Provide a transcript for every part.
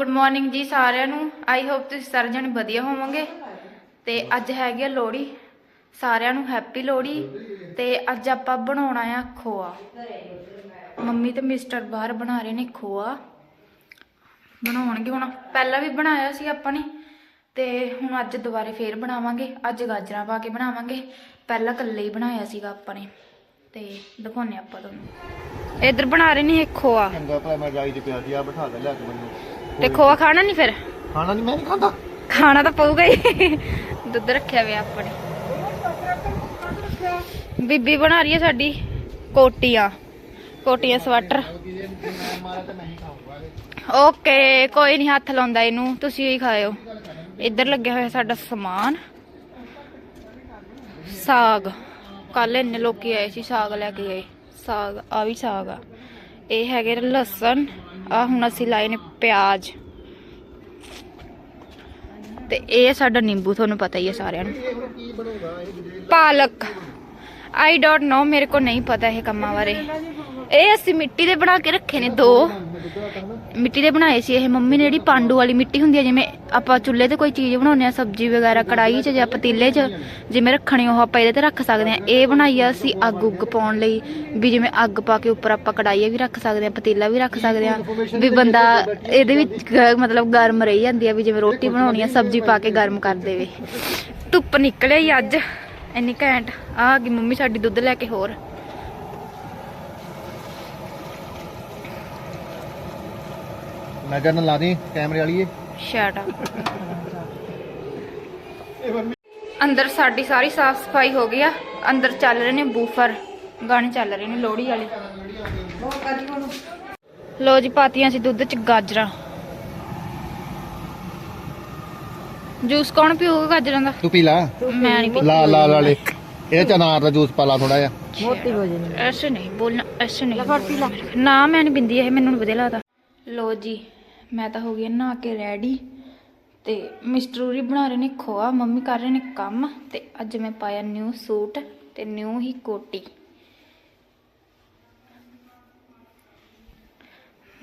Good morning ਜੀ ਸਾਰਿਆਂ ਨੂੰ। ਆਈ ਹੋਪ ਤੁਸੀਂ ਸਾਰੇ ਜਣੇ ਵਧੀਆ ਹੋਵੋਗੇ। ਤੇ ਅੱਜ ਹੈਗੀ ਆ ਲੋਹੜੀ। ਸਾਰਿਆਂ ਨੂੰ ਹੈਪੀ ਲੋਹੜੀ। ਤੇ ਅੱਜ ਆਪਾਂ ਬਣਾਉਣਾ ਆ ਖੋਆ। ਮੰਮੀ ਤੇ ਮਿਸਟਰ ਬਾਹਰ ਬਣਾ ਰਹੇ ਨੇ ਖੋਆ। ਬਣਾਉਣਗੇ ਹੁਣ। ਪਹਿਲਾਂ ਵੀ ਬਣਾਇਆ ਸੀ ਆਪਾਂ ਨੇ। ਤੇ ਹੁਣ ਅੱਜ ਦੁਬਾਰੇ ਫੇਰ ਬਣਾਵਾਂਗੇ। ਅੱਜ ਗਾਜਰਾਂ ਪਾ ਕੇ ਬਣਾਵਾਂਗੇ। ਪਹਿਲਾਂ ਕੱਲੇ ਹੀ ਬਣਾਇਆ ਸੀਗਾ ਆਪਾਂ ਨੇ। ਤੇ ਦਿਖਾਉਣੇ ਆਪਾਂ ਤੁਹਾਨੂੰ। ਇੱਧਰ ਬਣਾ ਰਹੇ ਨੇ ਖੋਆ। ਚੰਗਾ ਭਲਾ ਮੈਂ ਜਾਈ ਤੇ ਪਿਆ ਸੀ। ਆ ਬਿਠਾ ਦੇ ਲਿਆ ਕੇ ਮੈਨੂੰ। ਤੇ ਖੋਆ ਖਾਣਾ ਨਹੀਂ ਫਿਰ? ਖਾਣਾ ਨਹੀਂ ਮੈਂ ਨਹੀਂ ਖਾਂਦਾ। ਖਾਣਾ ਤਾਂ ਪਊਗਾ ਹੀ। ਦੁੱਧ ਰੱਖਿਆ ਹੋਇਆ ਆਪਣੇ ਬੀਬੀ ਬਣਾ ਰਹੀ ਹੈ ਸਾਡੀ ਕੋਟੀਆਂ। ਕੋਟੀਆਂ ਸਵੈਟਰ। ਓਕੇ ਕੋਈ ਨਹੀਂ ਹੱਥ ਲਾਉਂਦਾ ਇਹਨੂੰ। ਤੁਸੀਂ ਹੀ ਖਾਇਓ। ਇੱਧਰ ਲੱਗਿਆ ਹੋਇਆ ਸਾਡਾ ਸਮਾਨ। ਸਾਗ। ਕੱਲ ਇੰਨੇ ਲੋਕੀ ਆਏ ਸੀ ਸਾਗ ਲੈ ਕੇ ਗਏ ਸਾਗ ਆ ਵੀ ਸਾਗ ਆ। ਇਹ ਹੈਗੇ ਲਸਣ। ਆ ਹੁਣ ਅਸੀਂ ਲਾਏ ਨੇ ਪਿਆਜ਼। ਤੇ ਇਹ ਸਾਡਾ ਨਿੰਬੂ, ਤੁਹਾਨੂੰ ਪਤਾ ਹੀ ਹੈ ਸਾਰਿਆਂ ਨੂੰ। ਪਾਲਕ। ਆਈ ਡੋਟ ਨੋ ਮੇਰੇ ਕੋ ਨਹੀਂ ਪਤਾ ਇਹ ਕੰਮਾਂ ਬਾਰੇ। ਇਹ ਅਸੀਂ ਮਿੱਟੀ ਦੇ ਬਣਾ ਕੇ ਰੱਖੇ ਨੇ ਦੋ। ਮਿੱਟੀ ਦੇ ਬਣਾਏ ਸੀ ਇਹ ਮੰਮੀ ਨੇ ਜਿਹੜੀ ਪਾਂਡੂ ਵਾਲੀ ਮਿੱਟੀ ਹੁੰਦੀ ਹੈ, ਜਿਵੇਂ ਆਪਾਂ ਚੁੱਲ੍ਹੇ ਤੇ ਕੋਈ ਚੀਜ਼ ਬਣਾਉਂਦੇ ਆ ਸਬਜ਼ੀ ਵਗੈਰਾ ਕੜਾਈ 'ਚ ਜਾਂ ਪਤੀਲੇ 'ਚ, ਜਿਵੇਂ ਰੱਖਣੀ ਉਹ ਆਪਾਂ ਇਹਦੇ ਤੇ ਰੱਖ ਸਕਦੇ ਆ ਇਹ ਬਣਾਈ ਆ ਅਸੀਂ ਅੱਗ ਉੱਗ ਪਾਉਣ ਲਈ, ਵੀ ਜਿਵੇਂ ਅੱਗ ਪਾ ਕੇ ਉੱਪਰ ਆਪਾਂ ਕੜਾਈ ਵੀ ਰੱਖ ਸਕਦੇ ਆ ਪਤੀਲਾ ਵੀ ਰੱਖ ਸਕਦੇ ਆ ਵੀ ਬੰਦਾ ਇਹਦੇ ਵਿੱਚ ਮਤਲਬ ਗਰਮ ਰਹੀ ਜਾਂਦੀ ਆ ਵੀ ਜਿਵੇਂ ਰੋਟੀ ਬਣਾਉਣੀ ਆ, ਸਬਜ਼ੀ ਪਾ ਕੇ ਗਰਮ ਕਰ ਦੇਵੇ। ਧੁੱਪ ਨਿਕਲਿਆ ਹੀ ਅੱਜ, ਇੰਨੀ ਘੈਂਟ। ਆ ਗਈ ਮੰਮੀ ਸਾਡੀ ਦੁੱਧ ਲੈ ਕੇ ਹੋਰ। ਨਜ਼ਰ ਨਾ ਲਾ ਦੇ ਕੈਮਰੇ ਵਾਲੀਏ ਸ਼ਟ ਅੰਦਰ ਸਾਡੀ ਸਾਰੀ ਸਾਫ਼ ਸਫ਼ਾਈ ਹੋ ਗਈ ਆ। ਅੰਦਰ ਚੱਲ ਰਹੇ ਨੇ ਬੂਫਰ। ਗਾਣੇ ਚੱਲ ਰਹੇ ਨੇ ਲੋਹੜੀ ਵਾਲੇ। ਲੋ ਜੀ ਪਾਤੀਆਂ ਸੀ ਦੁੱਧ ਚ ਗਾਜਰਾਂ। ਜੂਸ ਕੌਣ ਪੀਊਗਾ ਗਾਜਰਾਂ ਦਾ? ਤੂੰ ਪੀ ਲਾ। ਮੈਂ ਨਹੀਂ ਪੀ ਲਾ ਲਾ ਵਾਲੇ ਇਹ ਚ ਅਨਾਰ ਦਾ ਜੂਸ ਪਾ ਲਾ ਥੋੜਾ ਜਿਹਾ। ਐਸੇ ਨਹੀਂ ਬੋਲਣਾ ਐਸੇ ਨਹੀਂ। ਨਾ ਮੈਂ ਨਹੀਂ ਬਿੰਦੀ ਇਹ ਮੈਨੂੰ ਨੀ ਵਧੀਆ ਲੱਗਦਾ। ਲੋ ਜੀ ਮੈਂ ਤਾਂ ਹੋ ਗਈ ਨਹਾ ਕੇ ਰੈਡੀ ਤੇ ਮਿਸਟਰੂਰੀ ਬਣਾ ਰਹੇ ਨੇ ਖੋਆ, ਮੰਮੀ ਕਰ ਰਹੇ ਨੇ ਕੰਮ ਤੇ ਅੱਜ ਮੈਂ ਪਾਇਆ ਨਿਊ ਸੂਟ ਤੇ ਨਿਊ ਹੀ ਕੋਟੀ।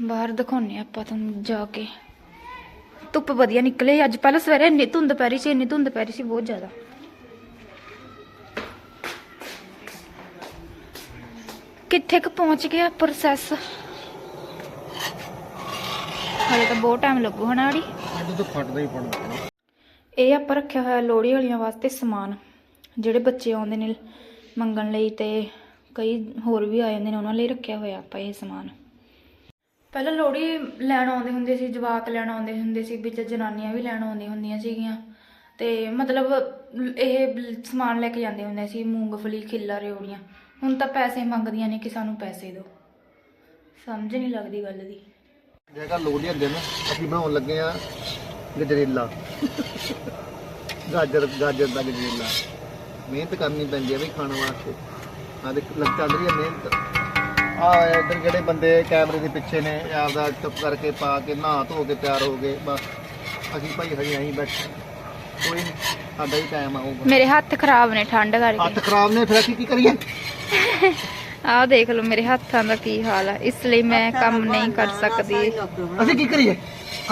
ਬਾਹਰ ਦਿਖਾਉਣੇ ਆਪਾਂ ਤੁਹਾਨੂੰ ਜਾ ਕੇ। ਧੁੱਪ ਵਧੀਆ ਨਿਕਲੇ, ਅੱਜ ਪਹਿਲਾਂ ਸਵੇਰੇ ਇੰਨੀ ਧੁੰਦ ਪੈ ਰਹੀ ਸੀ, ਇੰਨੀ ਧੁੰਦ ਪੈ ਰਹੀ ਸੀ ਬਹੁਤ ਜ਼ਿਆਦਾ। ਕਿੱਥੇ ਕੁ ਪਹੁੰਚ ਗਿਆ ਪ੍ਰੋਸੈਸ ਹਲੇ ਤਾਂ ਬਹੁਤ ਟਾਈਮ ਲੱਗੂ ਹਨਾ ਅੜੀ? ਅੱਜ ਤਾਂ ਫਟਦਾ ਹੀ ਪੜਦਾ ਇਹ ਆਪਾਂ ਰੱਖਿਆ ਹੋਇਆ ਲੋਹੜੀ ਵਾਲੀਆਂ ਵਾਸਤੇ ਸਮਾਨ ਜਿਹੜੇ ਬੱਚੇ ਆਉਂਦੇ ਨੇ ਮੰਗਣ ਲਈ ਤੇ ਕਈ ਹੋਰ ਵੀ ਆ ਜਾਂਦੇ ਨੇ ਉਹਨਾਂ ਲਈ ਰੱਖਿਆ ਹੋਇਆ ਆਪਾਂ ਇਹ ਸਮਾਨ। ਪਹਿਲਾਂ ਲੋਹੜੀ ਲੈਣ ਆਉਂਦੇ ਹੁੰਦੇ ਸੀ ਜਵਾਕ ਲੈਣ ਆਉਂਦੇ ਹੁੰਦੇ ਸੀ ਵਿੱਚ ਜਨਾਨੀਆਂ ਵੀ ਲੈਣ ਆਉਂਦੀਆਂ ਹੁੰਦੀਆਂ ਸੀਗੀਆਂ। ਤੇ ਮਤਲਬ ਇਹ ਸਮਾਨ ਲੈ ਕੇ ਜਾਂਦੇ ਹੁੰਦੇ ਸੀ ਮੂੰਗਫਲੀ ਖਿੱਲਾ ਰਿਓੜੀਆਂ ਹੁਣ ਤਾਂ ਪੈਸੇ ਮੰਗਦੀਆਂ ਨੇ ਕਿ ਸਾਨੂੰ ਪੈਸੇ ਦਿਓ। ਸਮਝ ਨਹੀਂ ਲੱਗਦੀ ਗੱਲ ਦੀ। ਜੇਕਰ ਲੋੜੀ ਹੁੰਦੇ ਨਾ ਅਸੀਂ ਬਣਾਉਣ ਲੱਗੇ ਆ ਗਜਰੇਲਾ। ਗਾਜਰ ਗਾਜਰ ਦਾ ਗਜਰੇਲਾ। ਮਿਹਨਤ ਕਰਨੀ ਪੈਂਦੀ ਹੈ ਵੀ ਖਾਣ ਵਾਸਤੇ। ਆ ਦੇਖ ਲੱਗ ਚੱਲ ਰਹੀ ਹੈ ਮਿਹਨਤ। ਆ ਇੱਧਰ ਜਿਹੜੇ ਬੰਦੇ ਕੈਮਰੇ ਦੇ ਪਿੱਛੇ ਨੇ ਆਪਦਾ ਚੁੱਪ ਕਰਕੇ ਪਾ ਕੇ ਨਹਾ ਧੋ ਕੇ ਤਿਆਰ ਹੋ ਗਏ ਬਸ। ਅਸੀਂ ਭਾਈ ਹਜੇ ਆਹੀਂ ਬੈਠੇ ਕੋਈ ਨੀ, ਸਾਡਾ ਹੀ ਟਾਈਮ ਆਊਗਾ। ਮੇਰੇ ਹੱਥ ਖਰਾਬ ਨੇ ਠੰਡ ਕਰਕੇ। ਹੱਥ ਖਰਾਬ ਨੇ ਫਿਰ ਅਸੀਂ ਕੀ ਕਰੀਏ? ਆਹ ਦੇਖ ਲਓ ਮੇਰੇ ਹੱਥਾਂ ਦਾ ਕੀ ਹਾਲ ਹੈ ਇਸ ਲਈ ਮੈਂ ਕੰਮ ਨਹੀਂ ਕਰ ਸਕਦੀ। ਅਸੀਂ ਕੀ ਕਰੀਏ?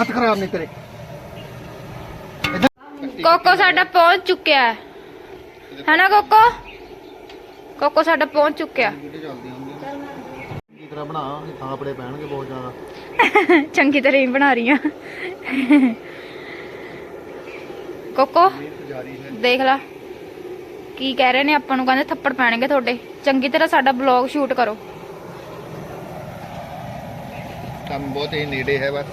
ਹੱਥ ਖਰਾਬ ਨੇ ਤੇਰੇ ਕੋਕੋ ਸਾਡਾ ਪਹੁੰਚ ਚੁੱਕਿਆ ਹੈ। ਹੈਨਾ ਕੋਕੋ? ਕੋਕੋ ਸਾਡਾ ਪਹੁੰਚ ਚੁੱਕਿਆ। ਕੀ ਤਰ੍ਹਾਂ ਬਣਾ ਥਾਪੜੇ ਪੈਣਗੇ ਬਹੁਤ ਜ਼ਿਆਦਾ। ਚੰਗੀ ਤਰ੍ਹਾਂ ਹੀ ਬਣਾ ਰਹੀ ਆ ਕੋਕੋ ਦੇਖ ਲਾ। ਕੀ ਕਹਿ ਰਹੇ ਨੇ ਆਪਾਂ ਨੂੰ ਕਹਿੰਦੇ ਥੱਪੜ ਪੈਣਗੇ ਤੁਹਾਡੇ। ਚੰਗੀ ਤਰ੍ਹਾਂ ਸਾਡਾ ਬਲੌਗ ਸ਼ੂਟ ਕਰੋ। ਕੰਮ ਬਹੁਤ ਹੀ ਨੇੜੇ ਹੈ ਬਸ।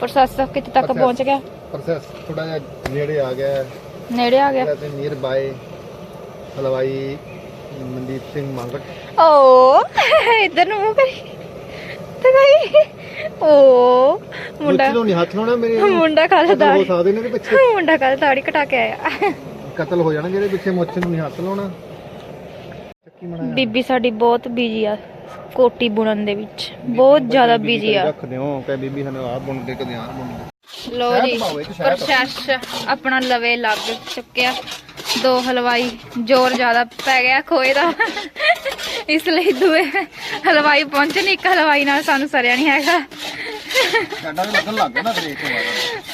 ਪ੍ਰੋਸੈਸ ਕਿੱਥੇ ਤੱਕ Process. ਪਹੁੰਚ ਗਿਆ? ਪ੍ਰੋਸੈਸ ਥੋੜਾ ਜਿਹਾ ਨੇੜੇ ਆ ਗਿਆ ਹੈ। ਨੇੜੇ ਆ ਗਿਆ। ਵੈਸੇ ਨੀਅਰ ਬਾਏ ਹਲਵਾਈ ਮਨਦੀਪ ਸਿੰਘ ਮੰਗਟ ਓ ਇਧਰ ਨੂੰ ਮੂੰਹ ਕਰੀ। ਤੇ ਗਈ ਓ ਮੁੰਡਾ ਨੂੰ ਨਹੀਂ ਹੱਥ ਲਾਉਣਾ ਮੇਰੇ। ਮੁੰਡਾ ਕੱਲ ਕਤਲ ਹੋ ਦਾੜੀ ਸਕਦੇ ਨੇ ਇਹਦੇ ਪਿੱਛੇ। ਮੁੰਡਾ ਕੱਲ ਦਾੜੀ ਕਟਾ ਕੇ ਆਇਆ। ਕਤਲ ਹੋ ਜਾਣਾ ਜਿਹੜੇ ਪਿੱਛੇ ਮੁੱਛ ਨੂੰ ਨਹੀਂ ਹੱਥ ਲਾਉਣਾ। ਚੱਕੀ ਮਣਾ ਬੀਬੀ ਸਾਡੀ ਬਹੁਤ ਬਿਜ਼ੀ ਆ ਕੋਟੀ ਬੁਣਨ ਦੇ ਵਿੱਚ। ਬਹੁਤ ਜ਼ਿਆਦਾ ਬਿਜ਼ੀ ਆ। ਰੱਖ ਦਿਓ ਕਹੇ ਬੀਬੀ ਸਾਨੂੰ ਆਪ ਬੁਣ ਦੇ ਕਦੇ ਬੁਣ ਦੇ। ਲੋ ਜੀ। ਪ੍ਰੋਸੈਸ ਆਪਣਾ ਲਵੇ ਲੱਗ ਚੁੱਕਿਆ। ਦੋ ਹਲਵਾਈ ਜ਼ੋਰ ਜ਼ਿਆਦਾ ਪੈ ਗਿਆ ਖੋਏ ਦਾ। ਇਸ ਲਈ ਦੂਏ ਹਲਵਾਈ ਪਹੁੰਚੇ ਨਹੀਂ ਇੱਕ ਹਲਵਾਈ ਨਾਲ ਸਾਨੂੰ ਸਰਿਆ ਨਹੀਂ ਹੈਗਾ। ਸਾਡਾ ਵੀ ਲੱਗਣ ਲੱਗ ਗਿਆ ਨਾ ਫਿਰ ਇੱਕ ਵਾਰ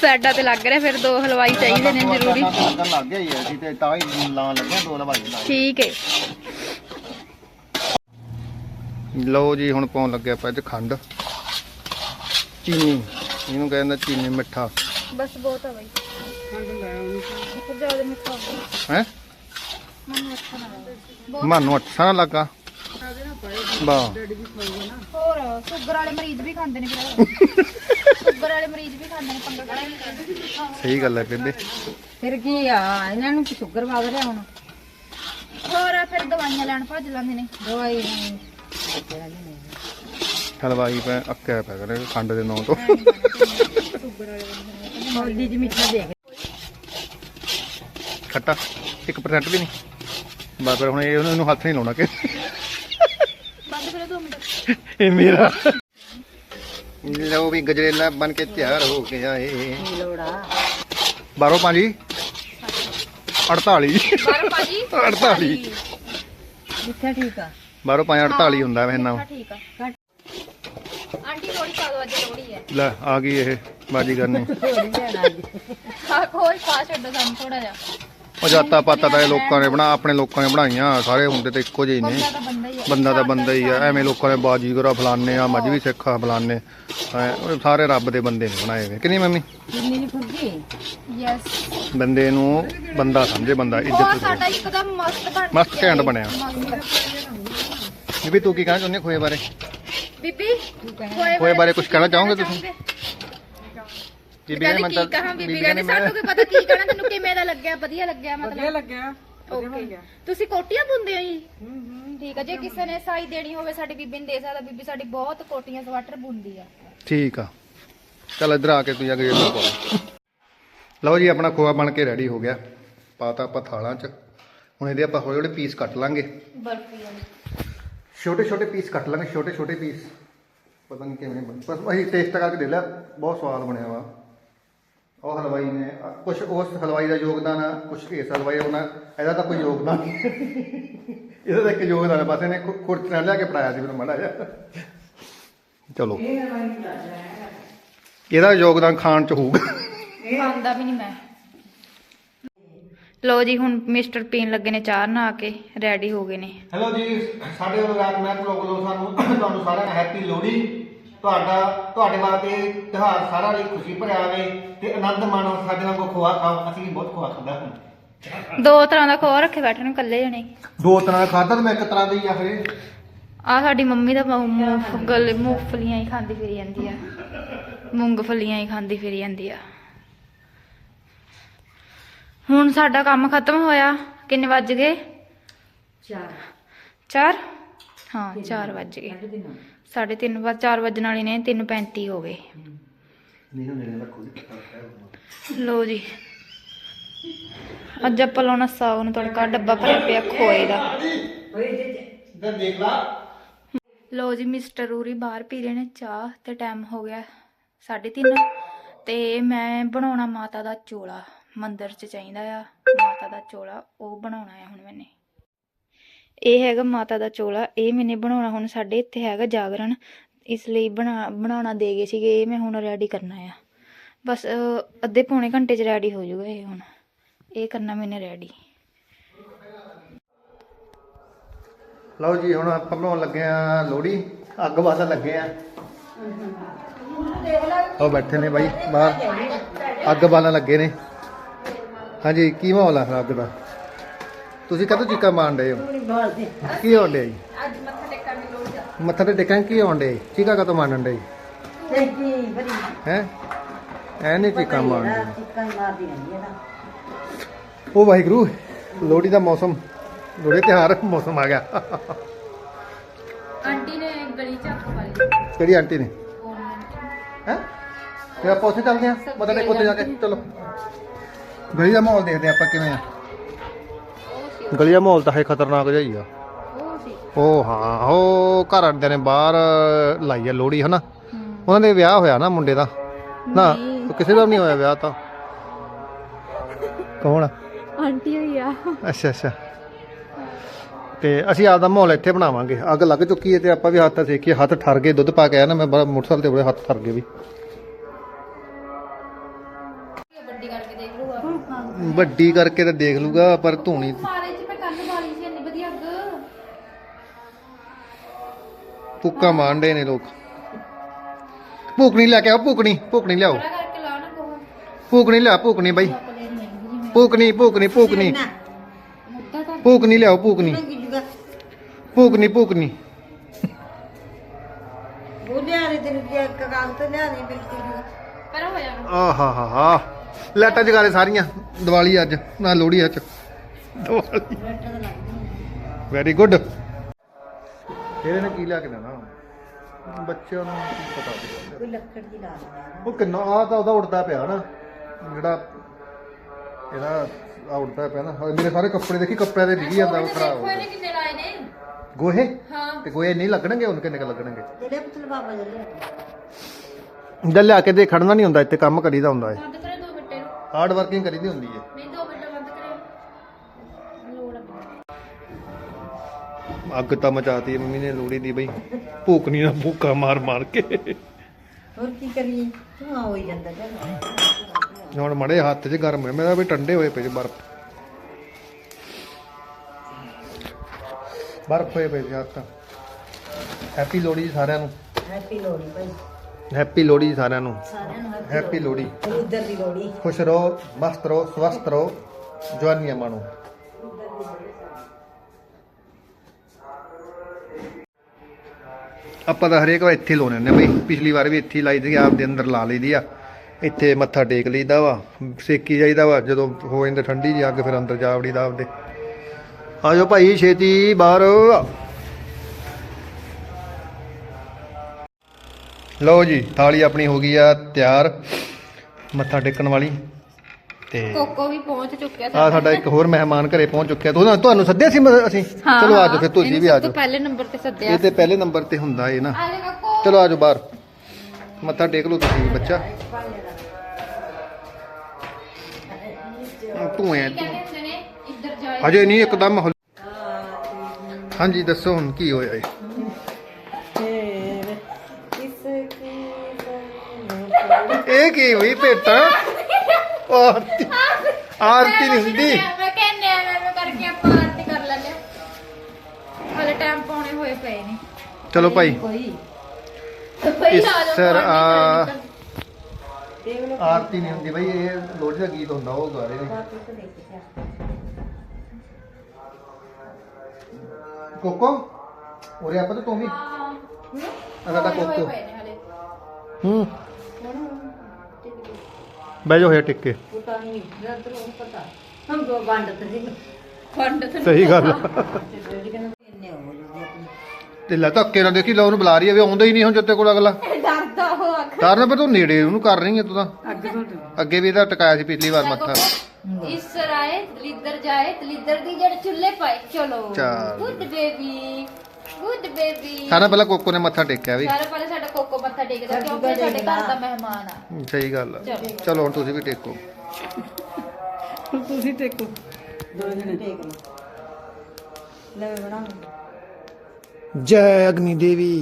ਸਾਡਾ ਤੇ ਲੱਗ ਰਿਹਾ ਫਿਰ ਦੋ ਹਲਵਾਈ ਚਾਹੀਦੇ ਨੇ ਜ਼ਰੂਰੀ। ਸਾਡਾ ਤਾਂ ਲੱਗਣ ਲੱਗ ਗਿਆ ਹੀ ਹੈ ਅਸੀਂ ਤੇ ਤਾਂ ਹੀ ਲਾਉਣ ਲੱਗੇ ਹਾਂ, ਦੋ ਲਵਾਈ ਲਾ ਠੀਕ ਹੈ ਲਓ ਜੀ ਹੁਣ ਪਾਉਣ ਲੱਗਿਆ ਆਪਾਂ ਇਹ 'ਚ ਖੰਡ। ਚੀਨੀ ਇਹਨੂੰ ਕਹਿੰਦਾ ਚੀਨੀ ਮਿੱਠਾ। ਬਸ ਬਹੁਤ ਆ ਬਾਈ। ਉਹਨੂੰ ਜ਼ਿਆਦਾ ਮਿੱਠਾ ਹੈ ਮੈਨੂੰ ਅੱਛਾ ਨਾ ਲੱਗੇ। ਮਾਨੂੰ ਅੱਛਾ ਨਾ ਲੱਗਾ। ਵਾਹ। ਹੋਰ ਸ਼ੂਗਰ ਵਾਲੇ ਮਰੀਜ਼ ਵੀ ਖਾਂਦੇ ਨੇ ਫਿਰ। ਸ਼ੂਗਰ ਵਾਲੇ ਮਰੀਜ਼ ਵੀ ਖਾਂਦੇ ਨੇ ਪੰਗਾ। ਸਹੀ ਗੱਲ ਹੈ ਬੇਬੇ। ਫਿਰ ਕੀ ਆ ਇਹਨਾਂ ਨੂੰ ਕੀ ਸ਼ੂਗਰ ਵਗ ਰਿਹਾ ਹੁਣ? ਹੋਰ ਫਿਰ ਦਵਾਈਆਂ ਲੈਣ ਭੱਜ ਲੈਂਦੇ ਨੇ। ਦਵਾਈ ਹਲਵਾਈ ਪੈ ਅੱਕਿਆ ਪਿਆ ਕਰੇ ਖੰਡ ਦੇ ਨਾਂ ਤੋਂ। ਮੋਦੀ ਜੀ ਮਿੱਠਾ ਦੇਖ। ਖੱਟਾ 1% ਵੀ ਨਹੀਂ। ਬਸ ਫਿਰ ਹੁਣ ਇਹ ਉਹਨੂੰ ਹੱਥ ਨਹੀਂ ਲਾਉਣਾ ਕਿ ਦੋ ਇਹ ਮੇਰਾ। ਲਓ ਵੀ ਗਜਰੇਲਾ ਬਣ ਕੇ ਤਿਆਰ ਹੋ ਗਿਆ ਏ। ਲੋੜਾ ਬਾਰੋ ਭਾਜੀ 48 ਬਾਰ ਭਾਜੀ 48 ਮਿੱਠਾ ਠੀਕ ਆ। ਬਾਰੋ ਭਾਂ 48 ਹੁੰਦਾ ਵੈ ਨਾ ਠੀਕ ਆ। ਆਂਟੀ ਥੋੜੀ ਪਾ ਦੋ ਅੱਜ ਲੋੜੀ ਹੈ ਲੈ ਆ ਗਈ ਇਹ ਬਾਜੀ ਕਰਨੀ। ਥੋੜੀ ਲੈਣਾ ਅੱਜ ਖਾ ਖੋਲ ਪਾ ਛੱਡੋ ਸਾਨੂੰ ਥੋੜਾ ਜਿਹਾ। ਉਹ ਜਾਤਾ ਪਾਤਾ ਤਾਂ ਇਹ ਲੋਕਾਂ ਨੇ ਬਣਾ ਆਪਣੇ ਲੋਕਾਂ ਨੇ ਬਣਾਈਆਂ ਸਾਰੇ ਹੁੰਦੇ ਤੇ ਇੱਕੋ ਜਿਹੇ ਹੀ ਨੇ। ਬੰਦਾ ਤਾਂ ਬੰਦਾ ਹੀ ਆ। ਐਵੇਂ ਲੋਕਾਂ ਨੇ ਬਾਜੀ ਕਰਾ ਫਲਾਨੇ ਆ ਮੱਝ ਵੀ ਸਿੱਖਾ ਫਲਾਨੇ ਐਂ ਉਹ ਸਾਰੇ ਰੱਬ ਦੇ ਬੰਦੇ ਨੇ ਬਣਾਏ ਹੋਏ। ਕਿ ਨਹੀਂ ਮੰਮੀ ਬੰਦੇ ਨੂੰ ਬੰਦਾ ਸਮਝੇ ਬੰਦਾ ਇੱਜ਼ਤ ਸਾਡਾ ਇੱਕਦਮ ਮਸਤ ਮਸਤ ਘੈਂਟ। ਬਣਿਆ। ਬੀਬੀ ਤੂੰ ਕੀ ਕਹਿਣਾ ਚਾਹੁੰਦੀ ਖੋਏ ਬਾਰੇ? ਬੀਬੀ ਖੋਏ ਬਾਰੇ ਕੁਝ ਕਹਿਣਾ ਚਾਹੋਗੇ ਤੁਸੀਂ? ਬੀਬੀ ਕਹਿੰਦੀ ਕੀ ਕਹਾਂ ਬੀਬੀ ਕਹਿੰਦੀ ਸਾਨੂੰ ਕੀ ਪਤਾ ਕੀ ਕਹਿਣਾ ਤੈਨੂੰ ਕਿਵੇਂ ਦਾ ਲੱਗਿਆ ਵਧੀਆ ਲੱਗਿਆ ਮਤਲਬ। ਵਧੀਆ ਲੱਗਿਆ ਓਕੇ ਤੁਸੀਂ ਕੋਟੀਆਂ ਬੁੰਦੇ ਹੋ ਜੀ? ਠੀਕ ਆ ਜੇ ਕਿਸੇ ਨੇ ਸਾਈ ਦੇਣੀ ਹੋਵੇ ਸਾਡੀ ਬੀਬੀ ਨੂੰ ਦੇ ਸਕਦਾ ਬੀਬੀ ਸਾਡੀ ਬਹੁਤ ਕੋਟੀਆਂ ਸਵਾਟਰ ਬੁੰਦੀ ਆ। ਠੀਕ ਆ। ਚੱਲ ਇੱਧਰ ਆ ਕੇ ਤੂੰ ਜਾ ਕੇ ਪਾ ਲਓ ਜੀ ਆਪਣਾ ਖੋਆ ਬਣ ਕੇ ਰੈਡੀ ਹੋ ਗਿਆ। ਪਾਤਾ ਆਪਾਂ ਥਾਲਾਂ 'ਚ। ਹੁਣ ਇਹਦੇ ਆਪਾਂ ਹੌਲੀ ਹੌਲੀ ਪੀਸ ਕੱਟ ਲਾਂਗੇ। ਬਰਫੀ ਵਾਲੀ। ਛੋਟੇ ਛੋਟੇ ਪੀਸ ਕੱਟ ਲਾਂਗੇ ਛੋਟੇ ਛੋਟੇ ਪੀਸ ਪਤਾ ਨਹੀਂ ਕਿਵੇਂ ਬਣ ਬਸ ਅਸੀਂ ਟੇਸਟ ਕਰਕੇ ਦੇ ਲਿਆ ਬਹੁਤ ਸਵਾਦ ਬਣਿਆ ਵਾ। ਉਹ ਹਲਵਾਈ ਨੇ ਕੁਝ ਉਸ ਹਲਵਾਈ ਦਾ ਯੋਗਦਾਨ ਆ ਕੁਝ ਇਸ ਹਲਵਾਈ ਦਾ ਉਹਨਾਂ- ਇਹਦਾ ਤਾਂ ਕੋਈ ਯੋਗਦਾਨ ਨਹੀਂ। ਇਹਦਾ ਤਾਂ ਇੱਕ ਯੋਗਦਾਨ ਹੈ ਬਸ ਇਹਨੇ ਕੁਰਚਣਾ ਲਿਆ ਕੇ ਪੜਾਇਆ ਸੀ ਮੈਨੂੰ ਮਾੜਾ ਜਿਹਾ। ਚਲੋ। ਇਹਦਾ ਯੋਗਦਾਨ ਖਾਣ ਚ ਹੋਊਗਾ। ਖਾਂਦਾ ਵੀ ਨਹੀਂ ਮੈਂ। ਲੋ ਜੀ ਹੁਣ ਮਿਸਟਰ ਪੀਣ ਲੱਗੇ ਨੇ ਚਾਹ ਨਾ ਆ ਕੇ ਰੈਡੀ ਹੋ ਗਏ ਨੇ। ਹੈਲੋ ਜੀ ਸਾਡੇ ਵੱਲੋਂ ਰਾਤ ਮੈਂ ਵੱਲੋਂ ਸਾਨੂੰ ਤੁਹਾਨੂੰ ਸਾਰਿਆਂ ਨੂੰ ਹੈਪੀ ਲੋਹੜੀ। ਤੁਹਾਡਾ ਤੁਹਾਡੇ ਵਾਸਤੇ ਇਹ ਤਿਉਹਾਰ ਸਾਰਾ ਲਈ ਖੁਸ਼ੀ ਭਰਿਆ ਆਵੇ ਤੇ ਆਨੰਦ ਮਾਣੋ ਸਾਡੇ ਨਾਲ ਕੋ ਖੋਆ ਖਾਓ ਅਸੀਂ ਵੀ ਬਹੁਤ ਖੋਆ ਖਾਂਦਾ ਹੁਣ ਦੋ ਤਰ੍ਹਾਂ ਦਾ ਖੋਆ ਰੱਖੇ ਬੈਠੇ ਨੇ ਇਕੱਲੇ ਜਣੇ। ਦੋ ਤਰ੍ਹਾਂ ਦਾ ਤੇ ਮੈਂ ਇੱਕ ਤਰ੍ਹਾਂ ਦਾ ਹੀ ਆ ਫਿਰ। ਆ ਸਾਡੀ ਮੰਮੀ ਦਾ ਮੂੰਗ ਗਲ ਮੂੰਗਫਲੀਆਂ ਹੀ ਖਾਂਦੀ ਫਿਰੀ ਜਾਂਦੀ ਆ। ਮੂੰਗਫਲੀਆਂ ਹੀ ਖਾਂਦੀ ਫਿਰੀ ਜਾਂਦੀ ਆ। ਹੁਣ ਸਾਡਾ ਕੰਮ ਖਤਮ ਹੋਇਆ ਕਿੰਨੇ ਵੱਜ ਗਏ? ਚਾਰ। 4 ਹਾਂ 4 ਵੱਜ ਗਏ। ਸਾਢੇ ਤਿੰਨ। ਸਾਢੇ 3 ਵਜੇ 4 ਵੱਜਣ ਵਾਲੇ ਨੇ 3:35 ਹੋ ਗਏ। ਲੋ ਜੀ ਅੱਜ ਆਪਾਂ ਲਾਉਣਾ ਸਾਗ ਨੂੰ ਤੜਕਾ ਡੱਬਾ ਭਰਿਆ ਪਿਆ ਖੋਏ ਦਾ। ਇੱਧਰ ਦੇਖ ਲਾ। ਲੋ ਜੀ ਮਿਸਟਰ ਰੂਰੀ ਬਾਹਰ ਪੀ ਰਹੇ ਨੇ ਚਾਹ ਤੇ ਟਾਈਮ ਹੋ ਗਿਆ 3:30 ਤੇ ਮੈਂ ਬਣਾਉਣਾ ਮਾਤਾ ਦਾ ਚੋਲਾ ਮੰਦਿਰ 'ਚ ਚਾਹੀਦਾ ਆ। ਮਾਤਾ ਦਾ ਚੋਲਾ ਉਹ ਬਣਾਉਣਾ ਹੈ ਹੁਣ ਮੈਨੇ। ਇਹ ਹੈਗਾ ਮਾਤਾ ਦਾ ਚੋਲਾ। ਇਹ ਮੈਨੇ ਬਣਾਉਣਾ ਹੁਣ ਸਾਡੇ ਇੱਥੇ ਹੈਗਾ ਜਾਗਰਣ। ਇਸ ਲਈ ਬਣਾ, ਬਣਾਉਣਾ ਦੇ ਗਏ ਸੀਗੇ, ਇਹ ਮੈਂ ਹੁਣ ਰੈਡੀ ਕਰਨਾ ਆ। ਬਸ ਅੱਧੇ ਪੌਣੇ ਘੰਟੇ 'ਚ ਰੈਡੀ ਹੋ ਜਾਊਗਾ ਇਹ ਹੁਣ। ਇਹ ਕਰਨਾ ਮੈਨੇ ਰੈਡੀ ਲਓ ਜੀ, ਹੁਣ ਆਪਾਂ ਬਣਾਉਣ ਲੱਗੇ ਆ ਲੋਹੜੀ। ਅੱਗ ਬਾਲਣ ਲੱਗੇ ਆ। ਉਹ ਬੈਠੇ ਨੇ ਬਾਈ, ਬਾਹਰ। ਅੱਗ ਬਾਲਣ ਲੱਗੇ ਨੇ। ਹਾਂਜੀ, ਕੀ ਮਾਹੌਲ ਆ ਅੱਗ ਦਾ? ਤੁਸੀਂ ਕਦੋਂ ਚੀਕਾ ਮਾਰਨ ਡਏ ਹੋ? ਕੀ ਹੋਣ ਡਿਆ ਜੀ? ਅੱਜ ਮੱਥਾ ਟੇਕਣ ਦੀ ਲੋੜ ਆ। ਮੱਥਾ ਤੇ ਟੇਕਾਂ ਕੀ ਹੋਣ ਡੇ ਚੀਕਾ ਕਦੋਂ ਮਾਰਨ ਡੇ ਸਹੀ ਬੜੀ ਹੈ? ਐ ਨਹੀਂ ਚੀਕਾ ਮਾਰਨ ਡੇ ਚਿੱਕਾਂ ਮਾਰਦੀ ਰਹਿੰਦੀ ਆ ਨਾ ਉਹ ਵਾਹਿਗੁਰੂ ਲੋਹੜੀ ਦਾ ਮੌਸਮ ਲੋਹੜੀ ਤਿਉਹਾਰ ਮੌਸਮ ਆ ਗਿਆ। ਆਂਟੀ ਨੇ ਗਲੀ ਚ ਅੱਖ ਵਾਲੀ ਕਿਹੜੀ ਆਂਟੀ ਨੇ? ਹੈ? ਤੇ ਆਪਾਂ ਉੱਥੇ ਚੱਲਦੇ ਆ ਮੱਥਾ ਟੇਕ ਉੱਥੇ ਜਾ ਕੇ ਚਲੋ। ਗਲੀ ਦਾ ਮਾਹੌਲ ਦੇਖਦੇ ਆਪਾਂ ਕਿਵੇਂ ਆ। ਗਲੀ ਦਾ ਮਾਹੌਲ ਤਾਂ ਹੈ ਖਤਰਨਾਕ ਜਿਹਾ ਹੀ ਆ। ਉਹ ਸੀ ਉਹ ਹਾਂ ਉਹ ਘਰ ਆਂਦੇ ਨੇ ਬਾਹਰ ਲਾਈ ਆ ਲੋਹੜੀ ਹਨਾ? ਉਹਨਾਂ ਦੇ ਵਿਆਹ ਹੋਇਆ ਨਾ ਮੁੰਡੇ ਦਾ। ਨਾ ਕਿਸੇ ਦਾ ਵੀ ਨਹੀਂ ਹੋਇਆ ਵਿਆਹ ਤਾਂ। ਕੌਣ ਆ? ਆਂਟੀ ਹੋਈ ਆ। ਅੱਛਾ ਅੱਛਾ। ਤੇ ਅਸੀਂ ਆਪਦਾ ਮਾਹੌਲ ਇੱਥੇ ਬਣਾਵਾਂਗੇ। ਅੱਗ ਲੱਗ ਚੁੱਕੀ ਹੈ ਤੇ ਆਪਾਂ ਵੀ ਹੱਥ ਤਾਂ ਸੇਕੀਏ ਹੱਥ ਠਰ ਗਏ ਦੁੱਧ ਪਾ ਕੇ ਆਇਆ ਨਾ ਮੈਂ ਬੜਾ ਮੋਟਰਸਾਈਕਲ ਤੇ ਬੜੇ ਹੱਥ ਠਰ ਗਏ ਵੀ। ਵੱਡੀ ਕਰਕੇ ਦੇਖ ਲੂਗਾ ਵੱਡੀ ਕਰਕੇ ਤਾਂ ਦੇਖ ਲੂਗਾ ਪਰ ਧੂਣੀ ਮਾਰੇ ਚ ਮੈਂ ਕੱਲ ਵਾਲੀ ਸੀ ਇੰਨੀ ਵਧੀਆ ਅੱਗ ਫੁੱਕਾ ਮਾਰਦੇ ਨੇ ਲੋਕ। ਭੂਕਣੀ ਲੈ ਕੇ ਆਓ ਭੂਕਣੀ ਭੂਕਣੀ ਲਿਆਓ। ਬੜਾ ਕਰਕੇ ਲਾ ਨਾ ਕੋਹ। ਭੂਕਣੀ ਲਿਆ ਭੂਕਣੀ ਬਾਈ। ਭੂਕਣੀ ਭੂਕਣੀ ਭੂਕਣੀ। ਮੁੱਦਾ ਤਾਂ ਭੂਕਣੀ ਲਿਆਓ ਭੂਕਣੀ। ਭੂਕਣੀ ਭੂਕਣੀ। ਉਹ ਲਿਆ ਦੇ ਤੈਨੂੰ ਕੀ ਇੱਕ ਗੱਲ ਤੇ ਲਿਆ ਦੇ ਬਿਲਕੁਲ ਪਰ ਹੋ ਜਾਣਾ ਆਹਾ ਹਾ ਹਾ। ਲਾਈਟਾਂ ਜਗਾ ਦੇ ਸਾਰੀਆਂ ਦੀਵਾਲੀ ਅੱਜ ਨਾ ਲੋਹੜੀ ਅੱਜ। ਦੀਵਾਲੀ। ਵੈਰੀ ਗੁੱਡ ਇਹਦੇ ਨੇ ਕੀ ਲਿਆ ਕੇ ਦੇਣਾ? ਬੱਚਿਆਂ ਨੂੰ ਕੀ ਪਤਾ? ਵੀ। ਕੋਈ ਲੱਕੜ ਦੀ ਲਾ ਦੇਣਾ ਉਹ ਕਿੰਨਾ ਆ ਤਾਂ ਉਹਦਾ ਉੜਦਾ ਪਿਆ ਨਾ। ਜਿਹੜਾ ਇਹਦਾ ਆ ਉੜਦਾ ਪਿਆ ਨਾ। ਹਾਏ ਮੇਰੇ ਸਾਰੇ ਕੱਪੜੇ ਦੇਖੀ ਕੱਪੜਿਆਂ ਦੇ ਡਿੱਗੀ ਜਾਂਦਾ ਉਹ ਖਰਾਬ ਹੋ ਗਿਆ। ਇਹਨੇ ਕਿੰਨੇ ਲਾਏ ਨੇ। ਗੋਹੇ? ਹਾਂ। ਤੇ ਗੋਹੇ ਨਹੀਂ ਲੱਗਣਗੇ? ਹੁਣ ਕਿੰਨੇ ਕ ਲੱਗਣਗੇ? ਤੇਰੇ ਪੁੱਤਰ ਬਾਬਾ ਜੀ ਜਦ ਲਿਆ ਕੇ ਦੇ ਖੜਨਾ ਨਹੀਂ ਹੁੰਦਾ ਇੱਥੇ ਕੰਮ ਕਰੀਦਾ ਹੁੰਦਾ ਹੈ ਬੰਦ ਕਰੇ ਦੋ ਮਿੰਟੇ ਨੂੰ। ਹਾਰਡ ਵਰਕਿੰਗ ਕਰੀਦੀ ਹੁੰਦੀ ਹੈ ਅੱਗ ਤਾਂ ਮਚਾਤੀ ਮੰਮੀ ਨੇ ਲੋੜੀ ਦੀ ਬਈ। ਭੂਕਣੀ ਨਾਲ ਭੂਕਾ ਮਾਰ ਮਾਰ ਕੇ। ਹੋਰ ਕੀ ਕਰੀਏ? ਤੂੰ ਆ ਹੋਈ ਜਾਂਦਾ ਚੱਲ ਹੁਣ ਮੜੇ ਹੱਥ 'ਚ ਗਰਮ ਹੋਏ ਮੇਰਾ ਵੀ ਠੰਡੇ ਹੋਏ ਪਏ ਬਰਫ। ਬਰਫ ਹੋਏ ਪਏ ਜੀ ਹੱਥ ਤਾਂ। ਹੈਪੀ ਲੋਹੜੀ ਜੀ ਸਾਰਿਆਂ ਨੂੰ। ਹੈਪੀ ਲੋਹੜੀ ਭਾਈ। ਹੈਪੀ ਲੋਹੜੀ ਜੀ ਸਾਰਿਆਂ ਨੂੰ। ਸਾਰਿਆਂ ਨੂੰ ਹੈਪੀ ਲੋਹੜੀ। ਇੱਧਰ ਦੀ ਲੋਹੜੀ। ਖੁਸ਼ ਰਹੋ ਮਸਤ ਰਹੋ ਸਵਸਥ ਰਹੋ ਜਵਾਨੀਆਂ ਮਾਣੋ। ਆਪਾਂ ਤਾਂ ਹਰੇਕ ਵਾਰ ਇੱਥੇ ਲਾਉਣੇ ਹੁੰਦੇ ਆ ਬਈ। ਪਿਛਲੀ ਵਾਰ ਵੀ ਇੱਥੇ ਹੀ ਲਾਈ ਸੀ ਆਪਦੇ ਅੰਦਰ ਲਾ ਲਈਦੀ ਆ। ਇੱਥੇ ਮੱਥਾ ਟੇਕ ਲਈਦਾ ਵਾ, ਸੇਕੀ ਜਾਈਦਾ ਵਾ, ਜਦੋਂ ਹੋ ਜਾਂਦਾ ਠੰਡੀ ਜੀ ਅੱਗ ਫਿਰ ਅੰਦਰ ਜਾ ਵੜੀਦਾ ਆਪਦੇ। ਆਜੋ ਭਾਈ, ਛੇਤੀ ਬਾਹਰ। ਲਓ ਜੀ, ਥਾਲੀ ਆਪਣੀ ਹੋ ਗਈ ਆ ਤਿਆਰ, ਮੱਥਾ ਟੇਕਣ ਵਾਲੀ। ਤੇ ਕੋਕੋ ਵੀ ਪਹੁੰਚ ਚੁੱਕਿਆ ਆ ਸਾਡਾ। ਇੱਕ ਹੋਰ ਮਹਿਮਾਨ ਘਰੇ ਪਹੁੰਚ ਚੁੱਕਿਆ। ਤੁਹਾਨੂੰ ਤੁਹਾਨੂੰ ਸੱਦਿਆ ਸੀ ਮ- ਅਸੀਂ? ਚਲੋ ਆਜੋ ਫਿਰ ਤੁਸੀਂ ਵੀ ਆਜੋ ਪਹਿਲੇ ਨੰਬਰ ਤੇ ਸੱਦਿਆ ਇਹ ਤੇ ਪਹਿਲੇ ਨੰਬਰ ਤੇ ਹੁੰਦਾ ਇਹ ਨਾ। ਕੋਕੋ। ਚਲੋ ਆਜੋ ਬਾਹਰ। ਮੱਥਾ ਟੇਕ ਲਓ ਤੁਸੀਂ ਵੀ ਬੱਚਾ ਤੂੰ ਐ ਕਹਿੰਦੇ ਹੁੰਦੇ ਨੇ? ਇੱਧਰ ਜਾਏ। ਹਜੇ ਨਹੀਂ ਇੱਕਦਮ ਹੌਲੀ- ਹਾਂਜੀ ਦੱਸੋ ਹੁਣ ਕੀ ਹੋਇਆ ਇਹ? ਫੇਰ ਕਿਸ ਕੀ ਇਹ ਕੀ ਹੋਈ ਭੇਟਾ? ਆਰਤੀ। ਆਰਤੀ ਨਹੀਂ ਹੁੰਦੀ। ਮੈਂ ਕਹਿੰਨੇ ਆ ਮੈਂ ਕਰਕੇ ਆਪਾਂ ਆਰਤੀ ਕਰ ਲੈਂਦੇ ਹਾਂ ਹਲੇ ਟਾਈਮ ਪਾਉਣੇ ਹੋਏ ਪਏ ਨੇ। ਚਲੋ ਭਾਈ। ਕੋਈ। ਇਸਰ ਆ। ਆਰਤੀ ਨਹੀਂ ਹੁੰਦੀ ਬਈ ਇਹ ਲੋਹੜੀ ਦਾ ਗੀਤ ਹੁੰਦਾ ਉਹ ਗਾ ਰਹੇ ਨੇ। ਕੋਕੋ? ਉਰੇ ਆਪਾਂ ਤਾਂ ਤੂੰ ਵੀ। ਸਾਡਾ ਕੋਕੋ। ਹੂੰ। ਬਹਿ ਜਾਓ ਹੋਇਆ ਟਿੱਕੇ। ਪਤਾ ਨਹੀਂ ਜਦ ਨੂੰ ਪਤਾ ਹਮ ਦੋ ਵੰਡ ਤੇ ਜੀ ਫੰਡ ਤੇ ਸਹੀ ਗੱਲ ਆ। ਤੇ ਲੈ ਧੱਕੇ ਨਾਲ ਦੇਖੀ ਲੈ ਉਹਨੂੰ ਬੁਲਾ ਰਹੀ ਹੈ ਵੀ ਆਉਂਦਾ ਹੀ ਨਹੀਂ ਹੁਣ ਜੱਤੇ ਕੋਲ ਅਗਲਾ। ਡਰਦਾ ਹੋ ਅੱਖ ਤਾਰਨ ਪਰ ਤੂੰ ਨੇੜੇ ਉਹਨੂੰ ਕਰ ਰਹੀ ਹੈ ਤੂੰ ਤਾਂ। ਅੱਗੇ ਵੀ ਇਹਦਾ ਟਕਾਇਆ ਸੀ ਪਿਛਲੀ ਵਾਰ ਮੱਥਾ। ਇਸ ਰਾਏ ਦਲਿੱਦਰ ਜਾਏ ਦਲਿੱਦਰ ਦੀ ਜੜ ਚੁੱਲੇ ਪਾਏ। ਚਲੋ ਚੱਲ। Good baby. ਗੁੱਡ ਬੇਬੀ ਸਾਰਾ ਪਹਿਲਾਂ ਕੋਕੋ ਨੇ ਮੱਥਾ ਟੇਕਿਆ ਵੀ। ਸਾਰੇ ਪਹਿਲੇ ਸਾਡਾ ਕੋਕੋ ਮੱਥਾ ਟੇਕਦਾ ਕਿਉਂਕਿ ਸਾਡੇ ਘਰ ਦਾ ਮਹਿਮਾਨ ਆ। ਸਹੀ ਗੱਲ ਆ। ਚਲੋ। ਹੁਣ ਤੁਸੀਂ ਵੀ ਟੇਕੋ। ਤੁਸੀਂ ਟੇਕੋ। ਦੋ ਜਣੇ ਟੇਕ ਲਓ। ਲੈ ਬਣਾ ਜੈ ਅਗਨੀ ਦੇਵੀ।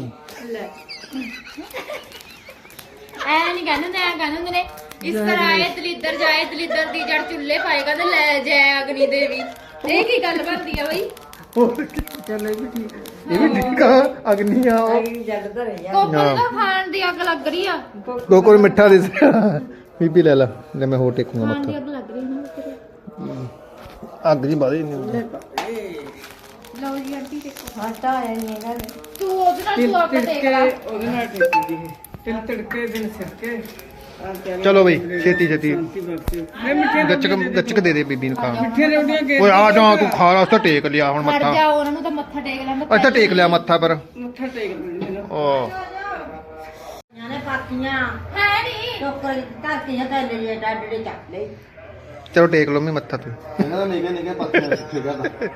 ਐ ਨਹੀਂ ਕਹਿੰਦੇ ਨੇ ਐ ਕਹਿੰਦੇ ਹੁੰਦੇ ਨੇ ਇਸ ਤਰ੍ਹਾਂ ਆਏ ਦਲਿੱਦਰ ਜਾਏ ਦਲਿੱਦਰ ਦੀ ਜੜ ਚੁੱਲੇ ਪਾਏਗਾ ਤੇ ਲੈ ਜੈ ਅਗਨੀ ਦੇਵੀ। ਇਹ ਕੀ ਗੱਲ ਬਣਦੀ ਆ ਬਈ? ਚੱਲੇ ਵੀ ਠੀਕ ਇਹ ਵੀ ਟਿੱਕਾ ਅਗਨੀ ਆ ਉਹ। ਆਈ ਜੱਗ ਧਰੇ ਜਾ। ਕੋਕੋ ਨੂੰ ਤਾਂ ਖਾਣ ਦੀ ਅੱਗ ਲੱਗ ਰਹੀ ਆ। ਕੋਕੋ ਨੂੰ ਮਿੱਠਾ ਦੇ ਬੀਬੀ ਲੈ ਲੈ ਲੈ ਮੈਂ ਹੋਰ ਟੇਕੂਗਾ ਖਾਣ ਦੀ ਮੱਥਾ ਅੱਗ ਲੱਗ ਰਹੀ ਨਾ ਤੇਰੇ ਅੱਗ ਜੀ ਬਾਦੀ ਨਹੀਂ ਲਓ ਜੀ ਆਂਟੀ ਦੇਖੋ ਆਟਾ ਆਇਆ ਨਹੀਂ ਹੈਗਾ। ਤੂੰ ਉਹਦੇ ਨਾਲ ਤੂੰ ਟੇਕ ਲਾ। ਉਹਦੇ ਨਾਲ ਟਿੱਕੀ ਦੀ ਤਿਲ ਤੜਕੇ ਦਿਨ ਸਿਰਕੇ ਚਲੋ ਬਈ ਛੇਤੀ ਛੇਤੀ। ਗੱਚਕ ਗੱਚਕ ਦੇ ਦੇ ਬੀਬੀ ਨੂੰ ਖਾਣ ਮਿੱਠੇ ਰੋਟੀਆਂ ਕੇ ਓਏ ਆ ਜਾ ਤੂੰ ਖਾ ਲਾ ਉਸ ਤਾਂ ਟੇਕ ਲਿਆ ਹੁਣ ਮੱਥਾ। ਜਾ ਉਹਨਾਂ ਨੂੰ ਤਾਂ ਮੱਥਾ ਟੇਕ ਲਿਆ ਮੱਥਾ ਪਰ। ਮੱਥਾ ਟੇਕ ਮੈਨੂੰ ਓ। ਨੇ ਪਾਤੀਆਂ। ਹੈ ਨਹੀਂ। ਟੋਕਰ ਧਰਤੀਆਂ ਤਾਂ ਲੈ ਲਿਆ ਡਾਡੇ ਚੱਕ ਲਈ ਚਲੋ ਟੇਕ ਲਓ ਮੈਂ ਮੱਥਾ ਤੇ। ਇਹਨਾਂ ਦਾ ਨਿਗੇ ਨਿਗੇ ਪੱਤੇ ਸਿੱਖੇਗਾ ਤਾਂ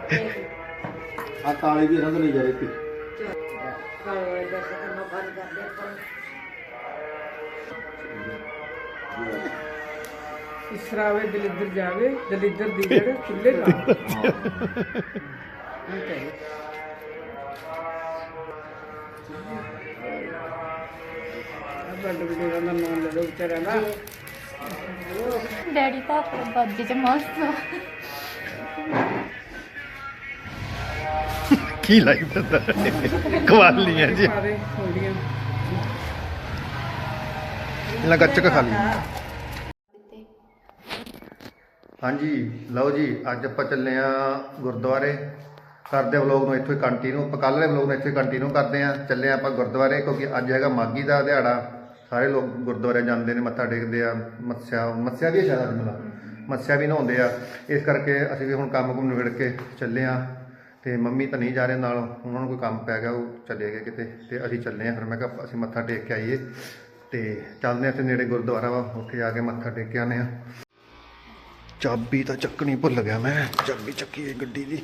ਆ ਕਾਲੀ ਦੀ ਰੰਗ ਨਹੀਂ ਜਾ ਰਹੀ ਕਾਲੇ ਬਸ ਕਰਨਾ ਬੰਦ ਕਰ ਦੇ ਇਸਰਾਵੇ ਦਲਿੱਦਰ ਜਾਵੇ ਦਲਿੱਦਰ ਦੀ। ਜੜ ਚੁੱਲੇ ਲਾ ਬੈਡ ਵਡੇਰਾ ਦਾ ਨਾਮ ਲੈ ਲਓ ਵਿਚਾਰਾ ਨਾ ਡੈਡੀ ਤਾਂ ਬੱਜ ਚ ਮਸਤ ਕੀ ਲਾਈ ਬੰਦਾ ਕਵਾਲੀਆਂ ਜੀ ਸਾਰੇ ਇਹਨਾਂ ਗੱਚਕ ਖਾ ਲਈ। ਹਾਂਜੀ, ਲਓ ਜੀ, ਅੱਜ ਆਪਾਂ ਚੱਲੇ ਆ ਗੁਰਦੁਆਰੇ। ਕਰਦੇ ਵਲੋਗ ਨੂੰ ਇੱਥੋਂ ਕੰਟੀਨਿਊ ਆਪਾਂ ਕੱਲ੍ਹ ਵਾਲੇ ਵਲੋਗ ਨੂੰ ਇੱਥੇ ਕੰਟੀਨਿਊ ਕਰਦੇ ਆ ਚੱਲੇ ਆ ਆਪਾਂ ਗੁਰਦੁਆਰੇ, ਕਿਉਂਕਿ ਅੱਜ ਹੈਗਾ ਮਾਗੀ ਦਾ ਦਿਹਾੜਾ। ਸਾਰੇ ਲੋਕ ਗੁਰਦੁਆਰੇ ਜਾਂਦੇ ਨੇ, ਮੱਥਾ ਟੇਕਦੇ ਆ, ਮੱਸਿਆ ਮੱਸਿਆ ਵੀ ਹੈ ਸ਼ਾਇਦ ਅੱਜ ਮੱਸਿਆ ਵੀ ਨਹਾਉਂਦੇ ਆ। ਇਸ ਕਰਕੇ ਅਸੀਂ ਵੀ ਹੁਣ ਕੰਮ ਕੁਮ ਨਿਬੜ ਕੇ ਚੱਲੇ ਆ ਤੇ ਮੰਮੀ ਤਾਂ ਨਹੀਂ ਜਾ ਰਹੇ ਨਾਲ, ਉਹਨਾਂ ਨੂੰ ਕੋਈ ਕੰਮ ਪੈ ਗਿਆ, ਉਹ ਚਲੇ ਗਏ ਕਿਤੇ। ਤੇ ਅਸੀਂ ਚੱਲੇ ਆ ਫਿਰ ਮੈਂ ਕਿਹਾ ਅਸੀਂ ਮੱਥਾ ਟੇਕ ਕੇ ਆਈਏ। ਤੇ ਚੱਲਦੇ ਆ ਇੱਥੇ ਨੇੜੇ ਗੁਰਦੁਆਰਾ ਵਾ ਉੱਥੇ ਜਾ ਕੇ ਮੱਥਾ ਟੇਕ ਕੇ ਆਨੇ ਆ ਚਾਬੀ ਤਾਂ ਚੱਕਣੀ ਭੁੱਲ ਗਿਆ ਮੈਂ ਚਾਬੀ ਚੱਕੀ ਹੈ ਗੱਡੀ ਦੀ।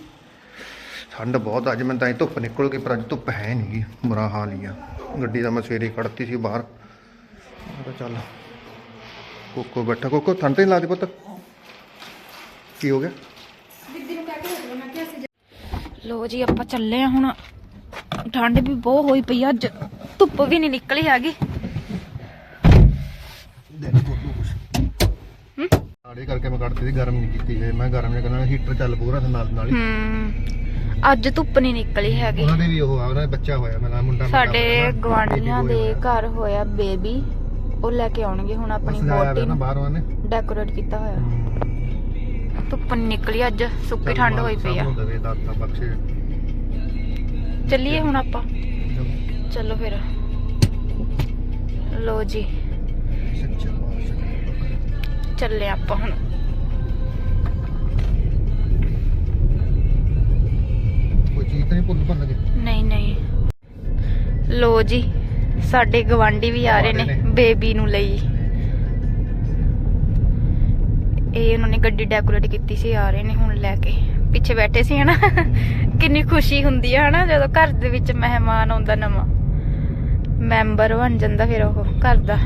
ਠੰਡ ਬਹੁਤ ਅੱਜ ਮੈਂ ਤਾਂ ਹੀ ਧੁੱਪ ਨਿਕਲ ਗਈ ਪਰ ਅੱਜ ਧੁੱਪ ਹੈ ਨਹੀਂ ਬੁਰਾ ਹਾਲ ਹੀ ਆ। ਗੱਡੀ ਦਾ ਮੈਂ ਸਵੇਰੇ ਕੱਢਤੀ ਸੀ ਬਾਹਰ। ਕਿਹਾ ਚੱਲ ਕੋਕੋ ਬੈਠਾ। ਕੋਕੋ ਠੰਡ ਤੇ ਲਾ ਦੇ ਪੁੱਤ? ਕੀ ਹੋ ਗਿਆ? ਲੋ ਜੀ ਆਪਾਂ ਚੱਲੇ ਆ ਹੁਣ। ਠੰਡ ਵੀ ਬਹੁਤ ਹੋਈ ਪਈ ਆ ਅੱਜ। ਧੁੱਪ ਵੀ ਨਹੀਂ ਨਿਕਲੀ ਹੈਗੀ ਹਮ? ਆੜੇ ਕਰਕੇ ਮੈਂ ਕੱਢਤੀ ਸੀ ਗਰਮ ਨਹੀਂ ਕੀਤੀ ਜੇ ਮੈਂ ਗਰਮ ਨਹੀਂ ਕਰਨਾ ਹੀਟਰ ਚੱਲ ਪੂਰਾ ਨਾਲ ਨਾਲ ਹੀ। ਅੱਜ ਧੁੱਪ ਨਹੀਂ ਨਿਕਲੀ ਹੈਗੀ। ਉਹਨਾਂ ਦੇ ਵੀ ਉਹ ਆ ਉਹਨਾਂ ਦਾ ਬੱਚਾ ਹੋਇਆ ਮੇਰਾ ਮੁੰਡਾ ਮੁੰਡਾ ਸਾਡੇ ਹੋਇਆ ਨਾ, ਗਵਾਂਢੀਆਂ baby ਦੇ boy। ਘਰ ਹੋਇਆ ਬੇਬੀ ਉਹ ਲੈ ਕੇ ਆਉਣਗੇ ਹੁਣ ਆਪਣੀ ਬੋਟੀ ਨਾ ਨੂੰ। ਬਾਹਰੋਂ ਆਨੇ ਡੈਕੋਰੇਟ ਕੀਤਾ ਹੋਇਆ। ਧੁੱਪ ਨੀ ਨਿਕਲੀ ਅੱਜ ਸੁੱਕੀ ਠੰਡ ਹੋਈ ਪਈ ਆ। ਦਵੇ ਦਾਤਾ ਬਖਸ਼ੇ। ਚੱਲੀਏ ਹੁਣ ਆਪਾਂ। ਚਲੋ। ਫਿਰ। ਲੋ ਜੀ। ਸੱਚਾ ਚੱਲੇ ਆਪਾਂ ਹੁਣ। ਕੋਈ ਚੀਜ਼ ਤਾਂ ਨਹੀਂ ਭੁੱਲ ਭੰਨ ਗਏ ਨਹੀਂ ਨਹੀਂ। ਲੋ ਜੀ ਸਾਡੇ ਗਵਾਂਢੀ ਵੀ ਆ ਰਹੇ ਨੇ। ਬੇਬੀ ਨੂੰ ਲਈ। ਇਹ ਉਹਨਾਂ ਨੇ ਗੱਡੀ ਡੈਕੋਰੇਟ ਕੀਤੀ ਸੀ ਆ ਰਹੇ ਨੇ ਹੁਣ ਲੈ ਕੇ। ਪਿੱਛੇ ਬੈਠੇ ਸੀ ਹਨਾ? ਕਿੰਨੀ ਖੁਸ਼ੀ ਹੁੰਦੀ ਹੈ ਹਨਾ? ਜਦੋਂ ਘਰ ਦੇ ਵਿੱਚ ਮਹਿਮਾਨ ਆਉਂਦਾ ਨਵਾਂ। ਮੈਂਬਰ ਬਣ ਜਾਂਦਾ ਫਿਰ ਉਹ ਘਰ ਦਾ।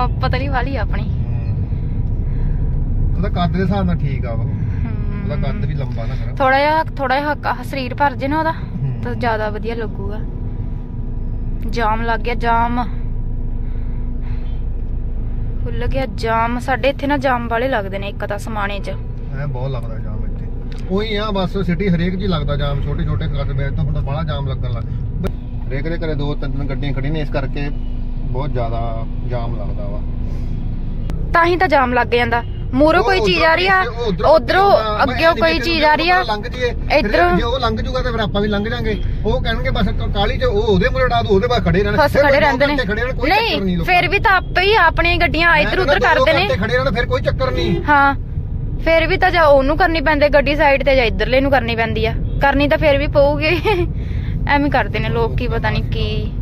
ਮੋਨਾ ਪਤਾ ਨਹੀਂ ਵਾਲੀ ਆ ਆਪਣੀ। ਉਹਦਾ ਕੱਦ ਦੇ ਹਿਸਾਬ ਨਾਲ ਠੀਕ ਆ ਉਹ। ਉਹਦਾ ਕੱਦ ਵੀ ਲੰਬਾ ਨਾ ਖਰਾ ਥੋੜਾ ਜਿਹਾ ਥੋੜਾ ਜਿਹਾ ਹੱਕ- ਸਰੀਰ ਭਰ ਜੇ ਨਾ ਉਹਦਾ। ਤਾਂ ਜ਼ਿਆਦਾ ਵਧੀਆ ਲੱਗੂਗਾ। ਜਾਮ ਲੱਗ ਗਿਆ ਜਾਮ। ਖੁੱਲ ਗਿਆ ਜਾਮ। ਸਾਡੇ ਇੱਥੇ ਨਾ ਜਾਮ ਵਾਲੇ ਲੱਗਦੇ ਨੇ ਇੱਕ ਤਾਂ ਸਮਾਣੇ 'ਚ। ਐ ਬਹੁਤ ਲੱਗਦਾ ਜਾਮ ਇੱਥੇ। ਉਹੀ ਆ ਬਸ ਸਿਟੀ ਹਰੇਕ ਜੀ ਲੱਗਦਾ ਜਾਮ ਛੋਟੇ ਛੋਟੇ ਕਸਬੇ ਤੋਂ ਤਾਂ ਬੜਾ ਜਾਮ ਲੱਗਣ ਲੱਗ ਹਰੇਕ ਦੇ ਘਰੇ ਦੋ ਤਿੰਨ ਤਿੰਨ ਗੱਡੀਆਂ ਖੜੀਆਂ ਨੇ ਇਸ ਕਰਕੇ ਬਹੁਤ ਜ਼ਿਆਦਾ ਜਾਮ ਲੱਗਦਾ ਵਾ। ਤਾਂ ਹੀ ਤਾਂ ਜਾਮ ਲੱਗ ਜਾਂਦਾ। ਮੂਹਰੋਂ ਕੋਈ ਚੀਜ਼ ਆ ਰਹੀ ਆ? ਉਧਰੋਂ ਅੱਗਿਓਂ ਕੋਈ ਚੀਜ਼ ਆ ਰਹੀ ਆ? ਇੱਧਰੋਂ- ਜੇ ਉਹ ਲੰਘ ਜੂਗਾ ਤਾਂ ਫਿਰ ਆਪਾਂ ਵੀ ਲੰਘ ਜਾਾਂਗੇ। ਉਹ ਕਹਿਣਗੇ ਬਸ ਕਾਲੀ ਚ ਉਹ ਉਹਦੇ ਮੂਹਰੇ ਡਾ ਦੋ ਉਹਦੇ ਬਾਅਦ ਖੜੇ ਰਹਿਣ। ਫਸ ਖੜੇ ਰਹਿੰਦੇ ਨੇ। ਨਹੀਂ ਫਿਰ ਵੀ ਤਾਂ ਆਪੇ ਹੀ ਆਪਣੀਆਂ ਗੱਡੀਆਂ ਇੱਧਰ ਉੱਧਰ ਕਰਦੇ ਨੇ ਖੜੇ ਰਹਿਣ ਫਿਰ ਕੋਈ ਚੱਕਰ ਨਹੀਂ। ਹਾਂ ਫਿਰ ਵੀ ਤਾਂ ਜਾਂ ਉਹਨੂੰ ਕਰਨੀ ਪੈਂਦੀ ਗੱਡੀ ਸਾਈਡ ਤੇ ਜਾਂ ਇੱਧਰਲੇ ਨੂੰ ਕਰਨੀ ਪੈਂਦੀ ਆ। ਕਰਨੀ ਤਾਂ ਫਿਰ ਵੀ ਪਊਗੀ। ਐਵੇਂ ਕਰਦੇ ਨੇ ਲੋਕ ਕੀ ਪਤਾ ਨਹੀਂ ਕੀ।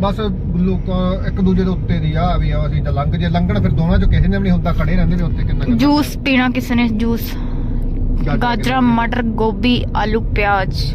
ਬਸ ਲੋਕਾਂ ਇੱਕ ਦੂਜੇ ਦੇ ਉੱਤੇ ਦੀ ਆ ਵੀ ਆ ਅਸੀਂ ਤਾਂ ਲੰਘ ਜੇ। ਲੰਘਣ ਫਿਰ ਦੋਵਾਂ ਚੋਂ ਕਿਸੇ ਨੇ ਵੀ ਨਹੀਂ ਹੁੰਦਾ ਖੜੇ ਰਹਿੰਦੇ ਨੇ ਉੱਤੇ ਕਿੰਨਾ ਜੂਸ ਪੀਣਾ ਕਿਸੇ ਨੇ ਜੂਸ। ਗਾਜਰਾਂ ਗਾਜਰਾਂ ਮਟਰ ਗੋਭੀ ਆਲੂ ਪਿਆਜ਼।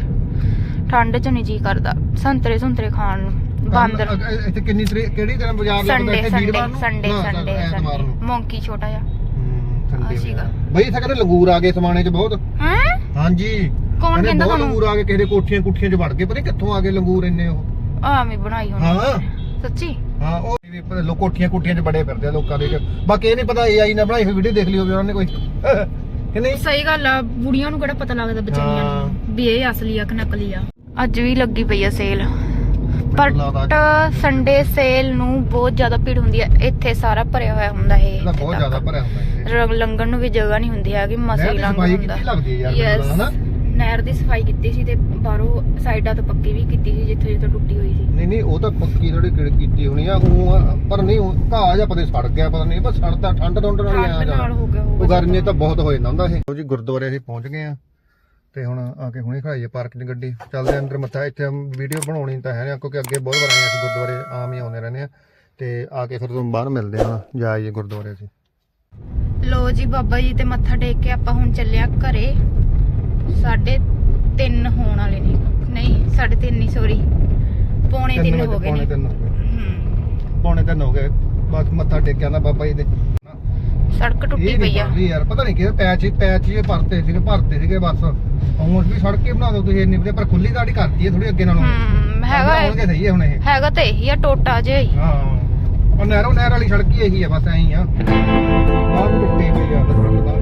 ਠੰਡ ਚ ਨਹੀਂ ਜੀ ਕਰਦਾ। ਸੰਤਰੇ ਸੰਤਰੇ ਖਾਣ ਨੂੰ। ਬਾਂਦਰ। ਅ- ਅ- ਇੱਥੇ ਕਿੰਨੀ ਤਰੀਕ ਕਿਹੜੀ ਦਿਨ ਬਾਜ਼ਾਰ ਲੱਗਦਾ? ਸੰਡੇ ਇੱਥੇ ਸੰਡੇ ਵੀਰਵਾਰ ਨੂੰ? ਸੰਡੇ ਨਾ, ਸੰਡੇ ਐਤਵਾਰ ਸੰਡੇ ਨੂੰ। ਮੌਂਕੀ ਛੋਟਾ ਜਿਹਾ। ਹੂੰ, ਸੰਡੇ ਆ ਸੀਗਾ। ਨੂੰ। ਬਈ ਇੱਥੇ ਕਹਿੰਦੇ ਲੰਗੂਰ ਆ ਗਏ ਸਮਾਣੇ 'ਚ ਬਹੁਤ? ਹੈ? ਹਾਂਜੀ। ਕੌਣ ਕਹਿੰਦੇ ਕਹਿੰਦਾ ਬਹੁਤ ਤੁਹਾਨੂੰ? ਲੰਗੂਰ ਆ ਗਏ ਕਿਸੇ ਦੇ ਕੋਠੀਆਂ ਕੁੱਠੀਆਂ 'ਚ ਵੜ ਗਏ। ਪਤਾ ਨੀ ਕਿੱਥੋਂ ਆ ਗਏ ਲੰਗੂਰ ਇੰਨੇ ਉਹ। ਆਵੇਂ ਬਣਾਈ ਹੋਣੀ ਹਾਂ। ਸੱਚੀ? ਹਾਂ ਉਹ ਵੀ ਪਤਾ ਲੋ ਕੋਠੀਆਂ ਕੁੱਠੀਆਂ 'ਚ ਬੜੇ ਫਿਰਦੇ ਆ ਲੋਕਾਂ ਦੇ 'ਚ। ਬਾਕੀ ਇਹ ਨਹੀਂ ਪਤਾ ਏਆਈ ਨੇ ਬਣਾਈ ਹੋਈ ਵੀਡੀਓ ਦੇਖ ਲਈ ਹੋਵੇ ਉਹਨਾਂ ਨੇ ਕੋਈ। ਕਿ ਨਹੀਂ? ਸਹੀ ਗੱਲ ਆ ਬੁੜੀਆਂ ਨੂੰ ਕਿਹੜਾ ਪਤਾ ਲੱਗਦਾ ਵਿਚਾਰੀਆਂ ਹਾਂ। ਨੂੰ ਵੀ ਇਹ ਅਸਲੀ ਆ ਕਿ ਨਕਲੀ ਆ। ਅੱਜ ਵੀ ਲੱਗੀ ਪਈ ਆ ਸੇਲ ਪਰ ਸੰਡੇ ਸੇਲ ਨੂੰ ਬਹੁਤ ਜ਼ਿਆਦਾ ਭੀੜ ਹੁੰਦੀ ਆ। ਇੱਥੇ ਸਾਰਾ ਭਰਿਆ ਹੋਇਆ ਹੁੰਦਾ ਇਹ ਇਹਦਾ ਬਹੁਤ ਜ਼ਿਆਦਾ ਭਰਿਆ ਹੁੰਦਾ ਰ- ਲੰਘਣ ਨੂੰ ਵੀ ਜਗ੍ਹਾ ਨਹੀਂ ਹੁੰਦੀ ਹੈਗੀ ਮਸਾ ਹੀ ਲੰਘ ਸਫ਼ਾਈ ਹੁੰਦਾ। ਕੀਤੀ ਲੱਗਦੀ ਹੈ ਯਾਰ Yes, ਮੈਨੂੰ ਲੱਗਦਾ ਨਾ ਨਹਿਰ ਦੀ ਸਫ਼ਾਈ ਕੀਤੀ ਸੀ ਤੇ ਬਾਹਰੋਂ ਸਾਈਡਾਂ ਤੋਂ ਪੱਕੀ ਵੀ ਕੀਤੀ ਸੀ ਜਿੱਥੇ ਜਿੱਥੇ ਟੁੱਟੀ ਹੋਈ ਸੀ। ਨਹੀਂ ਨਹੀਂ ਉਹ ਤਾਂ ਪੱਕੀ ਥੋੜੀ ਕਿੜ ਕੀਤੀ ਹੋਣੀ ਆ ਉਹ ਆ, ਪਰ ਨਹੀਂ ਉਹ ਘਾਹ ਜਾਂ ਪਤੇ ਸੜ ਗਿਆ ਪਤਾ ਨਹੀਂ ਪਰ ਸੜਦਾ ਠੰਡ ਠੰਡ ਨਾਲ ਹੀ ਆ ਠੰਡ ਨਾਲ ਹੋ ਗਿਆ ਉਹ ਹੋਊਗਾ ਗਰਮੀ ਤਾਂ ਬਹੁਤ ਹੋ ਜਾਂਦਾ ਹੁੰਦਾ ਇਹ। ਲਓ ਜੀ ਗੁਰਦੁਆਰੇ ਅਸੀਂ ਪਹੁੰਚ ਗਏ ਆ ਤੇ ਹੁਣ ਆ ਕੇ ਹੁਣੇ ਖੜਾਈਏ ਪਾਰਕ 'ਚ ਗੱਡੀ। ਚੱਲਦੇ ਆ ਅੰਦਰ ਮੱਥਾ ਇੱਥੇ ਵੀਡੀਓ ਬਣਾਉਣੀ ਤਾਂ ਹੈ ਨਹੀਂ ਕਿਉਂਕਿ ਅੱਗੇ ਬਹੁਤ ਵਾਰ ਆਏ ਅਸੀਂ ਗੁਰਦੁਆਰੇ ਆਮ ਹੀ ਆਉਂਦੇ ਰਹਿੰਦੇ ਆ। ਤੇ ਆ ਕੇ ਫਿਰ ਤੁਹਾਨੂੰ ਬਾਹਰ ਮਿਲਦੇ ਆ ਜਾਈਏ ਗੁਰਦੁਆਰੇ ਅਸੀਂ। ਲੋ ਜੀ ਬਾਬਾ ਜੀ ਤੇ ਮੱਥਾ ਟੇਕ ਕੇ ਆਪਾਂ ਹੁਣ ਚੱਲਿਆ ਘਰੇ। ਸਾਢੇ 3 ਹੋਣ ਵਾਲੇ ਨੇ ਨਹੀਂ ਸਾਢੇ 3 ਨਹੀਂ ਸੌਰੀ ਪੌਣੇ 3 ਹੋ ਗਏ ਪੌਣੇ ਨੇ। ਤਿੰਨ ਹੋ ਗਏ। ਹਮ, ਪੌਣੇ ਤਿੰਨ ਹੋ ਗਏ। ਬਸ ਮੱਥਾ ਟੇਕ ਕੇ ਆਂਦਾ ਬਾਬਾ ਜੀ ਦੇ। ਸੜਕ ਟੁੱਟੀ ਇਹ ਪਈ ਆ। ਬਣਦੀ ਯਾਰ ਪਤਾ ਨਹੀਂ ਕਿ ਪੈਚ ਹੀ ਪੈਚ ਹੀ ਭਰਤੇ ਸੀਗੇ ਭਰਤੇ ਸੀਗੇ ਬਸ। ਹੁਣ ਵੀ ਸੜਕ ਹੀ ਬਣਾ ਦਿਓ ਤੁਸੀਂ ਇੰਨੀ ਵਧੀਆ ਪਰ ਖੁੱਲੀ ਦਾੜੀ ਕਰਤੀ ਹੈ ਥੋੜੀ ਅੱਗੇ ਨਾਲੋਂ। ਹਮ ਹੈਗਾ ਬਣਾਉਣਗੇ ਸਹੀ ਹੈ ਹੁਣ ਇਹ। ਹੈਗਾ ਤਾਂ ਇਹੀ ਆ ਟੋਟਾ ਜਿਹਾ ਹੀ। ਹਾਂ। ਉਹ ਨਹਿਰੋ ਨਹਿਰ ਵਾਲੀ ਸੜਕ ਹੀ ਇਹੀ ਹੈ ਬਸ ਐਂ ਹੀ ਆ। ਵੀ ਮਿੱਟੀ ਪਈ ਆ ਬਸ ਸੜਕ ਤਾਂ